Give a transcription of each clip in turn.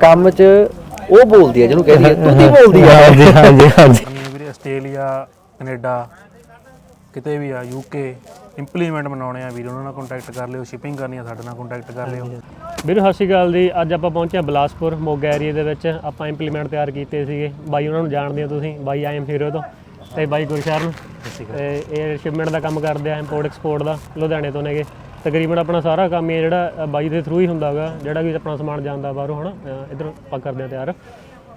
ਕੰਮ 'ਚ ਉਹ ਬੋਲਦੀ ਹੈ ਜਿਹਨੂੰ ਕਹਿੰਦੀ ਹੈ ਤੂੰ ਕੀ ਬੋਲਦੀ ਆ। ਹਾਂਜੀ ਹਾਂਜੀ ਹਾਂਜੀ। ਹੈ ਵੀਰੇ ਆਸਟ੍ਰੇਲੀਆ ਕੈਨੇਡਾ ਕਿਤੇ ਵੀ ਆ ਯੂਕੇ ਇੰਪਲੀਮੈਂਟ ਬਣਾਉਣੇ ਆ ਵੀਰ ਉਹਨਾਂ ਨਾਲ ਕੰਟੈਕਟ ਕਰ ਲਿਓ ਸ਼ਿਪਿੰਗ ਕਰਨੀ ਆ ਸਾਡੇ ਨਾਲ ਕੰਟੈਕਟ ਕਰ ਲਿਓ। ਵੀਰ ਸਤਿ ਸ਼੍ਰੀ ਅਕਾਲ ਜੀ। ਅੱਜ ਆਪਾਂ ਪਹੁੰਚੇ ਹਾਂ ਬਲਾਸਪੁਰ ਮੋਗਾ ਏਰੀਆ ਦੇ ਵਿੱਚ। ਆਪਾਂ ਇੰਪਲੀਮੈਂਟ ਤਿਆਰ ਕੀਤੇ ਸੀਗੇ। ਬਾਈ ਉਹਨਾਂ ਨੂੰ ਜਾਣਦੇ ਹੋ ਤੁਸੀਂ। ਬਾਈ ਆਈ ਐਮ ਹੀਰੋ ਤੋਂ। ਤੇ ਬਾਈ ਗੁਰਸ਼ਰਨ। ਤੇ ਇਹ ਸ਼ਿਪਮੈਂਟ ਦਾ ਕੰਮ ਕਰਦੇ ਆ ਇੰਪੋਰਟ ਐਕਸਪੋਰਟ ਦਾ ਲੁਧਿਆਣੇ ਤੋਂ ਨੇਗੇ। ਤਕਰੀਬਨ ਆਪਣਾ ਸਾਰਾ ਕੰਮ ਇਹ ਜਿਹੜਾ ਬਾਈ ਦੇ ਥਰੂ ਹੀ ਹੁੰਦਾ ਹੈਗਾ ਜਿਹੜਾ ਵੀ ਆਪਣਾ ਸਮਾਨ ਜਾਂਦਾ ਬਾਹਰੋਂ ਹਨਾ? ਅ, ਆਪਾਂ ਕਰਦੇ ਆ ਤਿਆਰ।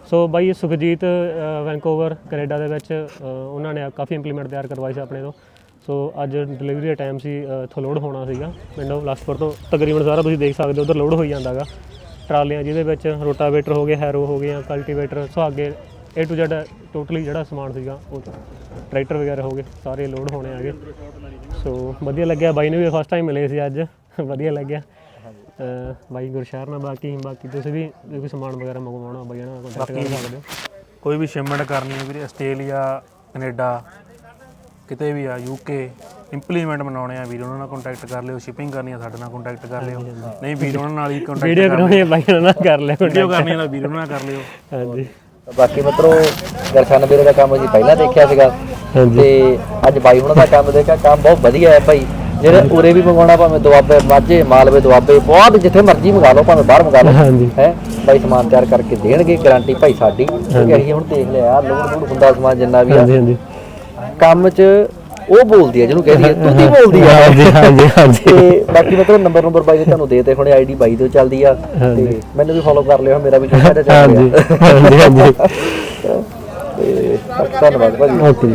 ਸੋ ਬਾਈ ਸੁਖਜੀਤ ਅ, ਵੈਂਕੂਵਰ ਕੈਨੇਡਾ ਦੇ ਵਿੱਚ ਉਹਨਾਂ ਨੇ ਕਾਫੀ ਇੰਪਲੀਮੈਂਟ ਤਿਆਰ ਕਰਵਾਈ ਸੀ ਆਪਣੇ ਤੋਂ। ਸੋ ਅੱਜ ਡਿਲੀਵਰੀ ਦਾ ਟਾਈਮ ਸੀ ਇੱਥੋਂ ਲੋਡ ਹੋਣਾ ਸੀਗਾ। ਪਿੰਡੋਂ ਬਲਾਸਪੁਰ ਤੋਂ ਤਕਰੀਬਨ ਸਾਰਾ ਤੁਸੀਂ ਦੇਖ ਸਕਦੇ ਹੋ ਉਧਰ ਲੋਡ ਹੋਈ ਜਾਂਦਾਗਾ। ਟਰਾਲੀਆਂ ਜਿਹਦੇ ਵਿੱਚ ਰੋਟਾਵੇਟਰ ਹੋ ਗਏ ਹੈਰੋ ਹੋ ਗਏ ਕਲਟੀਵੇਟਰ ਸੁਹਾਗੇ A to Z ਟੋਟਲੀ ਜਿਹੜਾ ਸਮਾਨ ਸੀਗਾ ਉਹ ਟਰੈਕਟਰ ਵਗੈਰਾ ਹੋ ਗਏ ਸਾਰੇ ਲੋਡ ਹੋਣੇ ਆਗੇ ਸੋ ਵਧੀਆ ਲੱਗਿਆ ਬਾਈ ਨੂੰ ਵੀ ਫਸਟ ਟਾਈਮ ਮਿਲੇ ਸੀ ਅੱਜ। ਵਧੀਆ ਲੱਗਿਆ। ਬਾਈ ਗੁਰਸ਼ਰਨ ਨਾਲ ਬਾਕੀ ਬਾਕੀ ਤੁਸੀਂ ਵੀ ਜੇ ਕੋਈ ਸਮਾਨ ਵਗੈਰਾ ਮੰਗਵਾਉਣਾ ਬਾਈ ਨਾਲ ਕੰਟੈਕਟ ਕਰ ਸਕਦੇ ਹੋ। ਕੋਈ ਵੀ ਸ਼ਿਪਮੈਂਟ ਕਰਨੀ ਹੈ ਵੀਰੇ ਆਸਟ੍ਰੇਲੀਆ ਕੈਨੇਡਾ ਕਿਤੇ ਵੀ ਆ ਯੂਕੇ ਇੰਪਲੀਮੈਂਟ ਬਣਾਉਣੇ ਆ ਵੀਰ ਉਹਨਾਂ ਨਾਲ ਕੰਟੈਕਟ ਕਰ ਲਿਓ ਸ਼ਿਪਿੰਗ ਕਰਨੀ ਆ ਸਾਡੇ ਨਾਲ ਕੰਟੈਕਟ ਕਰ ਲਿਓ। ਨਹੀਂ ਵੀਰ ਉਹਨਾਂ ਨਾਲ ਹੀ ਕੰਟੈਕਟ ਵੀਡੀਓ ਕਰਾਉਣੀ ਹੈ ਬਾਈ ਨਾਲ ਕਰ ਲਿਆ ਵੀਡੀਓ ਕਰਨੀ ਆ ਵੀਰ ਉਹਨਾਂ ਨਾਲ ਕਰ ਲਿਓ। ਹਾਂਜੀ। ਬਾਕੀ ਮਿੱਤਰੋ ਦਰਸ਼ਨ ਵੀਰੇ ਦਾ ਕੰਮ ਅਸੀਂ ਪਹਿਲਾਂ ਦੇਖਿਆ ਸੀਗਾ। ਤੇ ਅੱਜ ਬਾਈ ਹੁਣਾਂ ਦਾ ਕੰਮ ਦੇਖਿਆ ਕੰਮ ਬਹੁਤ ਵਧੀਆ ਹੈ ਭਾਈ। ਜਿਹੜੇ ਉਰੇ ਵੀ ਮੰਗਵਾਉਣਾ ਭਾਵੇਂ ਦੁਆਬੇ ਮਾਝੇ ਮਾਲਵੇ ਦੁਆਬੇ ਬਹੁਤ ਜਿੱਥੇ ਮਰਜ਼ੀ ਮੰਗਾ ਲਓ ਭਾਵੇਂ ਬਾਹਰ ਮੰਗਾ ਲਓ। ਹੈ? ਭਾਈ ਸਮਾਨ ਤਿਆਰ ਕਰਕੇ ਦੇਣਗੇ ਗਾਰੰਟੀ ਭਾਈ ਸਾਡੀ। ਕਿਉਂਕਿ ਅਸੀਂ ਹੁਣ ਦੇਖ ਲਿਆ ਲੋੜ ਲੋੜ ਹੁੰਦਾ ਸਮਾਨ ਜਿੰਨਾ ਵੀ ਆ। ਹਾਂਜੀ ਹਾਂਜੀ। ਕੰਮ 'ਚ ਉਹ ਬੋਲਦੀ ਹੈ ਜਿਹਨੂੰ ਕਹਿੰਦੀ ਹੈ ਤੂੰ ਕੀ ਬੋਲਦੀ ਆ। ਹਾਂਜੀ ਹਾਂਜੀ ਹਾਂਜੀ। ਤੇ ਬਾਕੀ ਮਤਲਬ ਨੰਬਰ ਨੰਬਰ ਬਾਈ ਦੇ ਤੁਹਾਨੂੰ ਦੇ ਤੇ ਹੁਣੇ ਆਈਡੀ ਬਾਈ ਤੋਂ ਚੱਲਦੀ ਆ ਤੇ ਮੈਨੂੰ ਵੀ ਫੋਲੋ ਕਰ ਲਿਓ ਮੇਰਾ ਵੀ ਛੋਟਾ ਜਿਹਾ ਚੱਲ ਹਾਂਜੀ ਰਿਹਾ ਹਾਂਜੀ ਹਾਂਜੀ। ਤੇ ਧੰਨਵਾਦ ਭਾਜੀ। ਓਕੇ